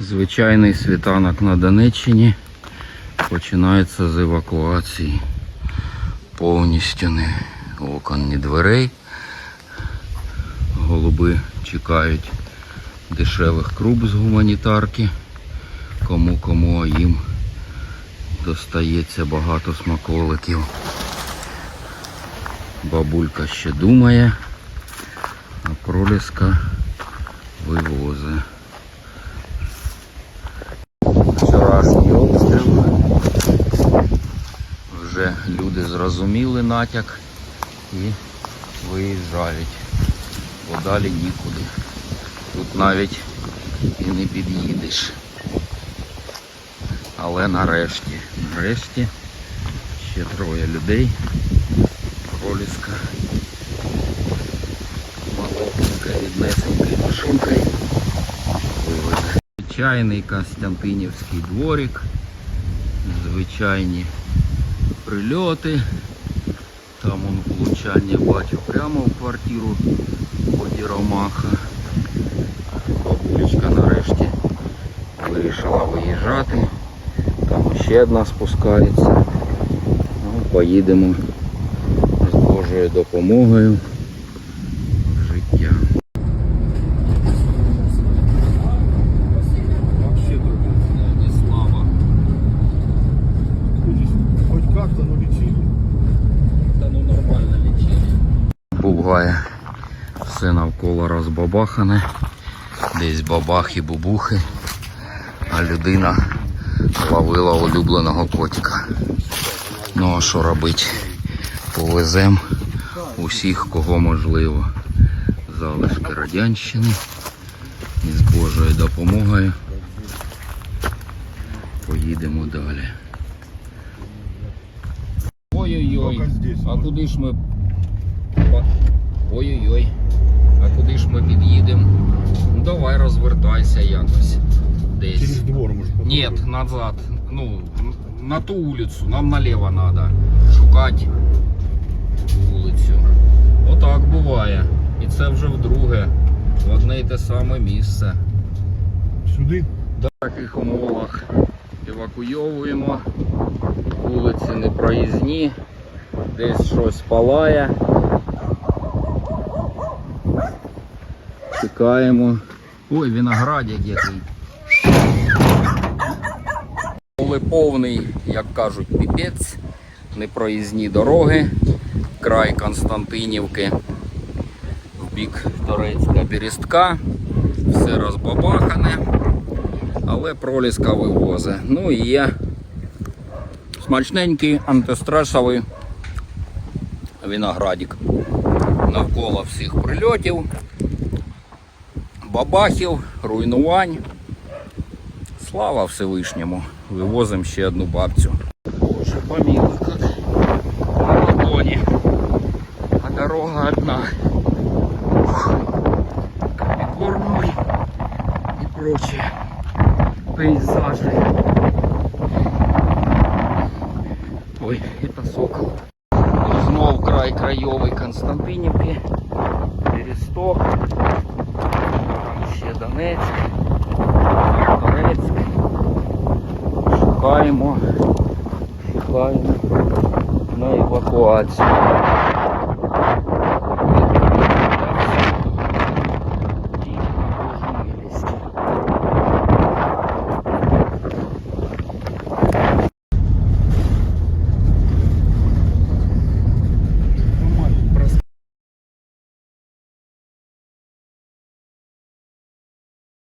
Звичайний світанок на Донеччині починається з евакуації. Повністю ні окон, ні дверей. Голуби чекають дешевих круп з гуманітарки. Кому кому, а їм достається багато смаколиків. Бабулька ще думає, а проліска вивозить. Зрозуміли натяк і виїжджають. Бо далі нікуди. Тут навіть і не під'їдеш. Але нарешті, нарешті ще троє людей. Проліска. Маленька ріднесенька машинкою. Звичайний Константинівський дворик, звичайні прильоти. Там он влучання бачив прямо в квартиру ході Ромаха. Бабулечка нарешті вирішила виїжджати. Там ще одна спускається. Ну, поїдемо з Божою допомогою в життя. Вообще только. Слава. Как-то, лечили. Та ну нормально лічили. Буває. Все навколо розбабахане. Десь бабахи, бубухи. А людина ловила улюбленого котика. Ну а що робити? Повезем усіх, кого можливо. Залишки Радянщини. І з Божою допомогою поїдемо далі. А куди ж ми. Ой-ой-ой. А куди ж ми під'їдемо? Ну давай розвертайся якось. Десь. Через двор, может, по Нет, назад. Ну, на ту вулицю. Нам наліво треба. Шукати вулицю. Отак буває. І це вже вдруге. В одне й те саме місце. Сюди? В таких умовах евакуйовуємо. Вулиці непроїзні, десь щось палає. Чекаємо. Ой, виноградик який. Коли повний, як кажуть, піпець, непроїзні дороги, край Константинівки, в бік Торецька Берестка, все розбабахане але проліска вивозить. Ну і є смачненький антистресовий виноградик. Навколо всіх прильотів, бабахів, руйнувань. Слава Всевишньому! Вивозимо ще одну бабцю. Боже, помилуй, на ладони. А дорога одна. Кормой и прочее пейзажи. Ой, это сокол. Знов край крайовий Константинівки. Пересток. Там ще Донецьк. Торецьк. Шукаємо. Шукаємо на евакуацію.